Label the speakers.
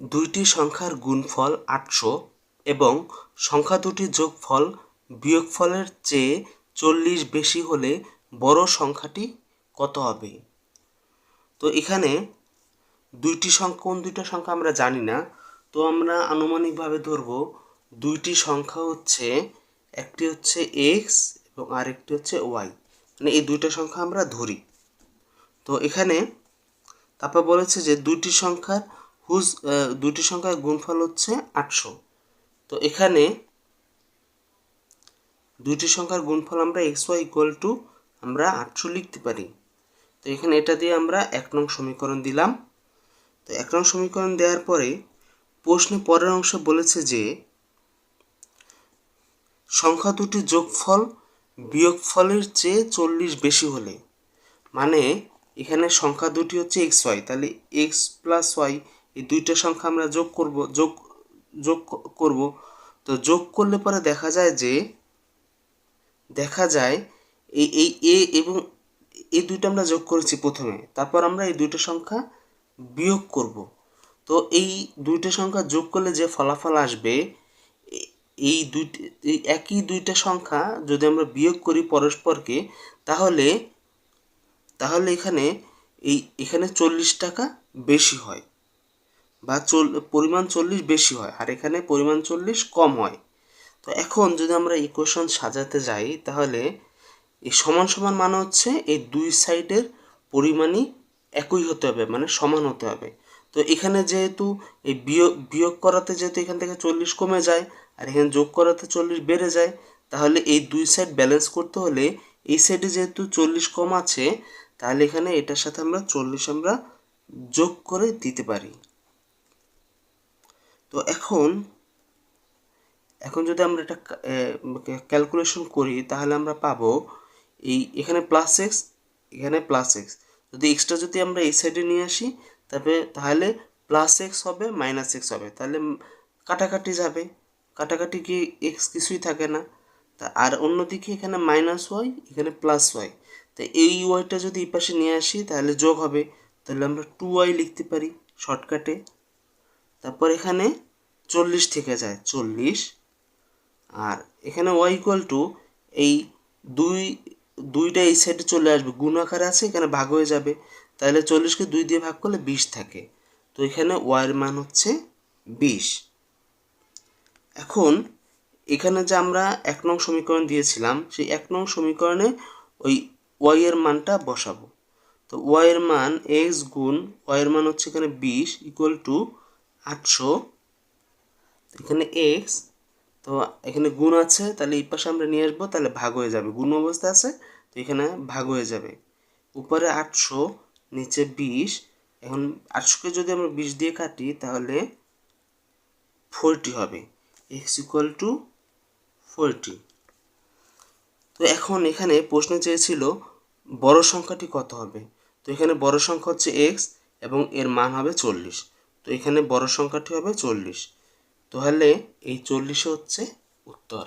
Speaker 1: দুইটি সংখ্যার গুণফল আটশো এবং সংখ্যা দুটির যোগফল বিয়োগফলের চেয়ে চল্লিশ বেশি হলে বড় সংখ্যাটি কত হবে? তো এখানে দুইটি সংখ্যা, কোন দুইটা সংখ্যা আমরা জানি না। তো আমরা আনুমানিকভাবে ধরব, দুইটি সংখ্যা হচ্ছে, একটি হচ্ছে এক্স এবং আরেকটি হচ্ছে ওয়াই মানে এই দুইটা সংখ্যা আমরা ধরি। তো এখানে তারপর বলেছে যে দুইটি সংখ্যার হুজ দুটি সংখ্যার গুণফল হচ্ছে আটশো। তো এখানে দুইটি সংখ্যার গুণফল আমরা এক্স ওয়াই ইকুয়াল টু আমরা আটশো লিখতে পারি। তো এখানে এটা দিয়ে আমরা এক নং সমীকরণ দিলাম। তো এক নং সমীকরণ দেওয়ার পরে প্রশ্নে পরের অংশ বলেছে যে সংখ্যা দুটি যোগফল বিয়োগফলের চেয়ে চল্লিশ বেশি হলে। মানে এখানে সংখ্যা দুটি হচ্ছে এক্স ওয়াই তাহলে এক্স প্লাস ওয়াই এই দুইটা সংখ্যা আমরা যোগ করব, যোগ যোগ করব। তো যোগ করলে পরে দেখা যায় যে, দেখা যায় এই এই এ এবং এই দুইটা আমরা যোগ করেছি প্রথমে, তারপর আমরা এই দুইটা সংখ্যা বিয়োগ করব। তো এই দুইটা সংখ্যা যোগ করলে যে ফলাফল আসবে, এই দুইটি, এই একই দুইটা সংখ্যা যদি আমরা বিয়োগ করি পরস্পরকে, তাহলে তাহলে এখানে এই, এখানে চল্লিশ টাকা বেশি হয়। বা চল, পরিমাণ চল্লিশ বেশি হয়, আর এখানে পরিমাণ চল্লিশ কম হয়। তো এখন যদি আমরা ইকুয়েশন সাজাতে যাই, তাহলে এই সমান সমান মানে হচ্ছে এই দুই সাইডের পরিমাণই একই হতে হবে মানে সমান হতে হবে। তো এখানে যেহেতু এই বিয়োগ বিয়োগ করাতে যেহেতু এখান থেকে চল্লিশ কমে যায়, আর এখানে যোগ করাতে চল্লিশ বেড়ে যায়, তাহলে এই দুই সাইড ব্যালেন্স করতে হলে এই সাইডে যেহেতু চল্লিশ কম আছে, তাহলে এখানে এটার সাথে আমরা চল্লিশ আমরা যোগ করে দিতে পারি। তো এখন এখন যদি আমরা এটা ক্যালকুলেশন করি, তাহলে আমরা পাবো এই এখানে প্লাস এক্স এখানে প্লাস এক্স যদি এক্সটা যদি আমরা এই সাইডে নিয়ে আসি তবে তাহলে প্লাস এক্স হবে মাইনাস এক্স হবে। তাহলে কাটাকাটি যাবে। কাটাকাটি কি এক্স কিছুই থাকে না। তা আর অন্যদিকে এখানে মাইনাস ওয়াই এখানে প্লাস ওয়াই তো এই ওয়াইটা যদি এই পাশে নিয়ে আসি, তাহলে যোগ হবে। তাহলে আমরা টু ওয়াই লিখতে পারি শর্টকাটে তারপর এখানে চল্লিশ থেকে যায়, চল্লিশ। আর এখানে ওয়াই ইকুয়াল টু এই দুই, দুইটা এই সাইডে চলে আসবে। গুণ আকারে আছে, এখানে ভাগ হয়ে যাবে। তাহলে চল্লিশকে দুই দিয়ে ভাগ করলে বিশ থাকে। তো এখানে ওয়াইয়ের মান হচ্ছে বিশ। এখন এখানে যে আমরা এক নং সমীকরণ দিয়েছিলাম, সেই এক নং সমীকরণে ওই ওয়াই এর মানটা বসাবো। তো ওয়াই এর মান এক্স গুণ ওয়াই এর মান হচ্ছে এখানে বিশ ইকুয়াল টু আটশো। এখানে এক্স তো এখানে গুণ আছে, তাহলে এই পাশে আমরা নিয়ে আসব, তাহলে ভাগ হয়ে যাবে। গুণ অবস্থা আছে, তো এখানে ভাগ হয়ে যাবে। উপরে আটশো, নিচে বিশ, এখন আটশোকে যদি আমরা বিশ দিয়ে কাটি, তাহলে ফোরটি হবে। এক্স ইকুয়াল টু ফোরটি তো এখন এখানে প্রশ্ন চেয়েছিল, বড় সংখ্যাটি কত হবে? তো এখানে বড় সংখ্যা হচ্ছে এক্স এবং এর মান হবে চল্লিশ। তো এখানে বড় সংখ্যাটি হবে চল্লিশ। তাহলে এই চল্লিশে হচ্ছে উত্তর।